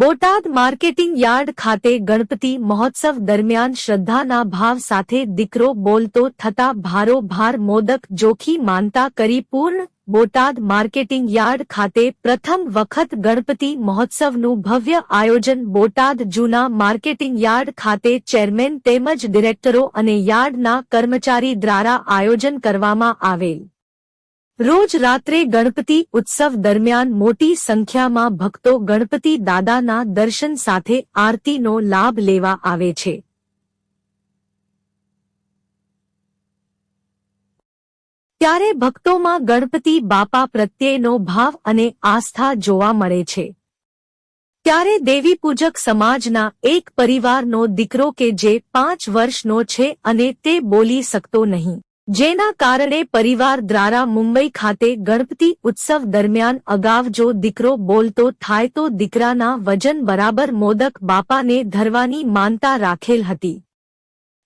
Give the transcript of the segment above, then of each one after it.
Botad marketing yard ખાતે ગણપતિ મહોત્સવ દરમિયાન શ્રદ્ધાના ભાવ સાથે દીકરો બોલતો થતા ભારોભાર મોદક જોખી માનતા કરી પૂર્ણ. બોટાદ માર્કેટિંગ યાર્ડ ખાતે પ્રથમ વખત ગણપતિ મહોત્સવનું ભવ્ય આયોજન બોટાદ જૂના માર્કેટિંગ યાર્ડ ખાતે ચેરમેન તેમજ ડિરેક્ટરો અને યાર્ડના કર્મચારી દ્વારા આયોજન કરવામાં આવેલ. રોજ રાત્રે ગણપતિ ઉત્સવ દરમિયાન મોટી સંખ્યામાં ભક્તો ગણપતિ દાદાના દર્શન સાથે આરતીનો લાભ લેવા આવે છે. ત્યારે ભક્તોમાં ગણપતિ બાપા પ્રત્યેનો ભાવ અને આસ્થા જોવા મળે છે. ત્યારે દેવી પૂજક સમાજના એક પરિવારનો દીકરો કે જે પાંચ વર્ષનો છે અને તે બોલી શકતો નહીં. જેના કારણે પરિવાર દ્વારા મુંબઈ ખાતે ગણપતિ ઉત્સવ દરમિયાન અગાઉ જો દીકરો બોલતો થાય તો દીકરાના વજન બરાબર મોદક બાપાને ધરવાની માનતા રાખેલ હતી.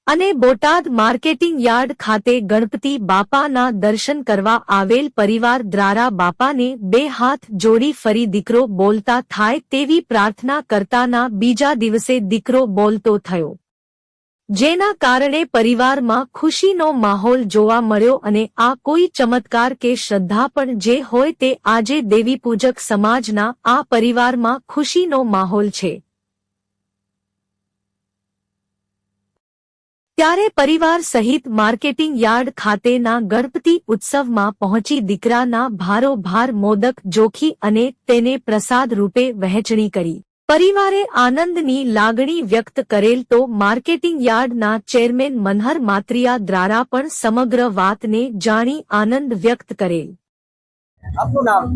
અને બોટાદ માર્કેટિંગ યાર્ડ ખાતે ગણપતિ બાપાના દર્શન કરવા આવેલ પરિવાર દ્વારા બાપાને બે હાથ જોડી ફરી દીકરો બોલતા થાય તેવી પ્રાર્થના કરતાના બીજા દિવસે દીકરો બોલતો થયો. જેના કારણે પરિવારમાં ખુશીનો માહોલ જોવા મળ્યો અને આ કોઈ ચમત્કાર કે શ્રદ્ધા પણ જે હોય તે આજે દેવી પૂજક સમાજના આ પરિવારમાં ખુશીનો માહોલ છે. ત્યારે પરિવાર સહિત માર્કેટિંગ યાર્ડ ખાતેના ગણપતિ ઉત્સવમાં પહોંચી દીકરાના ભારોભાર મોદક જોખી અને તેને પ્રસાદ રૂપે વહેંચણી કરી. પરિવારે આનંદની લાગણી વ્યક્ત કરેલ તો માર્કેટિંગ યાર્ડના ચેરમેન મનહર માત્રિયા દ્વારા પણ સમગ્ર વાતને જાણી આનંદ વ્યક્ત કરેલ. આપનું નામ?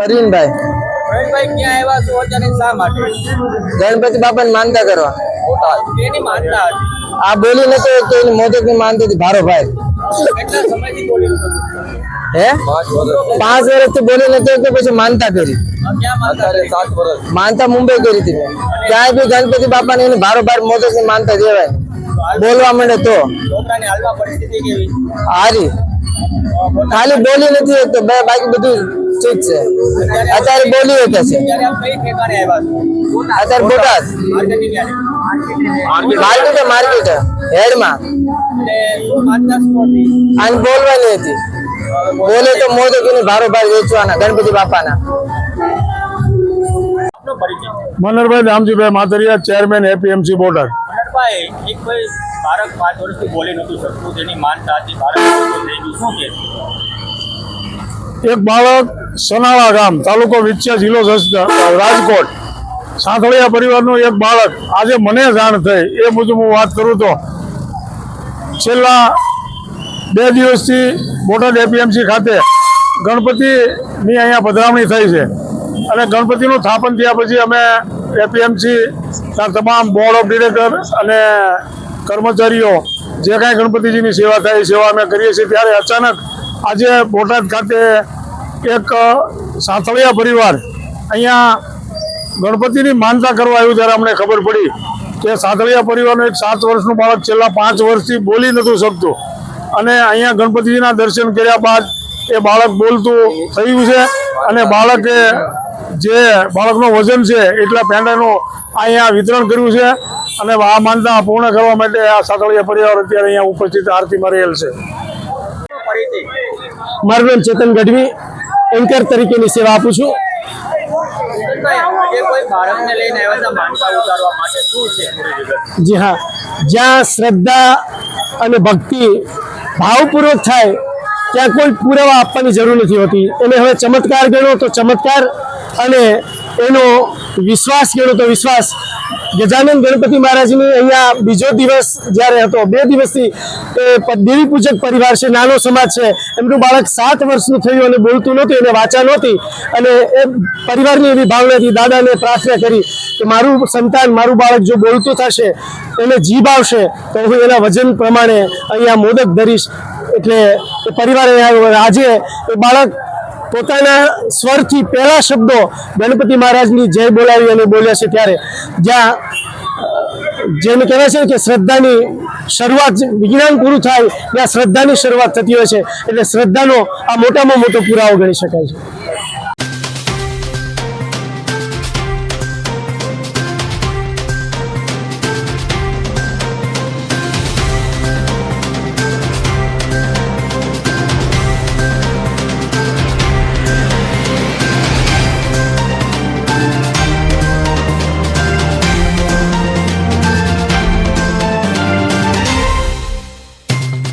પરવીનભાઈ પ્રવીણભાઈ ક્યાં આવ્યા છો? અત્યારે શા માટે? ગણપતિ બાપાને માનતા કરવા. માનતા હતી? આ બોલી નતો તો માનતી હતી ભારો ભાઈ હે? પાંચ વર્ષથી બોલી નથી તો પછી માનતા કરી. માનતા મુંબઈ કરી હતી. મેં ક્યાંય બી ગણપતિ બાપાને એની ભાર મોદકની માનતા દેવાય. બોલવા માંડે તો. હારી. ખાલી બોલી નથી તો બે બાકી બધું ઠીક છે. અત્યારે બોલી એક છે. અત્યારે બોટાદ. માર્કેટ. માર્કેટ હેડમાં. અને બોલવાની હતી. બોલે તો એની ભારો ભાર વેચવાના ગણપતિ બાપાના. મનોહરભાઈ રામજીભાઈ મનરભાઈ માતરિયા ચેરમેન એપીએમસી બોર્ડર મનોહરભાઈ એક કોઈ બાળક પાંચ વર્ષથી બોલી નતું શકતું, તેની માનતા હતી બાળક થઈ ગયું. શું કે? એક બાળક સનાળા ગામ, તાલુકો વિચ્યા જિલ્લો રાજકોટ. સાંથળિયા પરિવારનું એક બાળક. આજે મને જાણ થઈ, એ મુજબ હું વાત કરું તો, છેલ્લા બે દિવસથી બોટાદ એપીએમસી ખાતે ગણપતિની અહીંયા પધરામણી થઈ છે. અને ગણપતિનું સ્થાપન થયા પછી અમે એપીએમસી તમામ બોર્ડ ઓફ ડિરેક્ટર અને કર્મચારીઓ, જે કાંઈ ગણપતિજીની સેવા થાય એ સેવા અમે કરીએ છીએ. ત્યારે અચાનક આજે બોટાદ ખાતે એક સાંથળિયા પરિવાર અહીંયા ગણપતિની માનતા કરવા આવ્યું ત્યારે અમને ખબર પડી કે સાંથળિયા પરિવારનું એક સાત વર્ષનું બાળક છેલ્લા પાંચ વર્ષથી બોલી નહોતું શકતું. અને અહીંયા ગણપતિજીના દર્શન કર્યા બાદ એ બાળક બોલતું થયું છે અને બાળકે જે બાળકનું વજન છે એટલા પેંડાનું અહીંયા વિતરણ કર્યું છે અને આ માનતા પૂર્ણ કરવા માટે આ સાતળિયા પરિવાર અત્યારે અહીંયા ઉપસ્થિત આરતીમાં રહેલ છે. મારું નામ ચેતન ગઢવી એન્કર તરીકેની સેવા આપું છું. જી હા. જ્યાં શ્રદ્ધા અને ભક્તિ ભાવપૂર્વક થાય ત્યાં કોઈ પુરાવા આપવાની જરૂર નથી હોતી. એને હવે ચમત્કાર ગણો તો ચમત્કાર અને એનો વિશ્વાસ ગણો તો વિશ્વાસ. ગજાનંદ ગણપતિ મહારાજની અહીંયા બીજો દિવસ જ્યારે હતો, બે દિવસથી એ દેવી પૂજક પરિવાર છે, નાનો સમાજ છે. એમનું બાળક સાત વર્ષનું થયું અને બોલતું નહોતું, એને વાચા નહોતી. અને એ પરિવારની એવી ભાવનાથી દાદાને પ્રાર્થના કરી કે મારું સંતાન, મારું બાળક જો બોલતું થશે, એને જીભ આવશે, તો હું એના વજન પ્રમાણે અહીંયા મોદક ધરીશ. એટલે પરિવારે આજે એ બાળક પોતાના સ્વરથી પહેલા શબ્દો ગણપતિ મહારાજની જય બોલાવી અને બોલ્યા છે ત્યારે જ્યાં જેને કહેવાય છે કે શ્રદ્ધાની શરૂઆત વિજ્ઞાન પૂરું થાય ત્યાં શ્રદ્ધાની શરૂઆત થતી હોય છે. એટલે શ્રદ્ધાનો આ મોટામાં મોટો પુરાવો ગણી શકાય છે.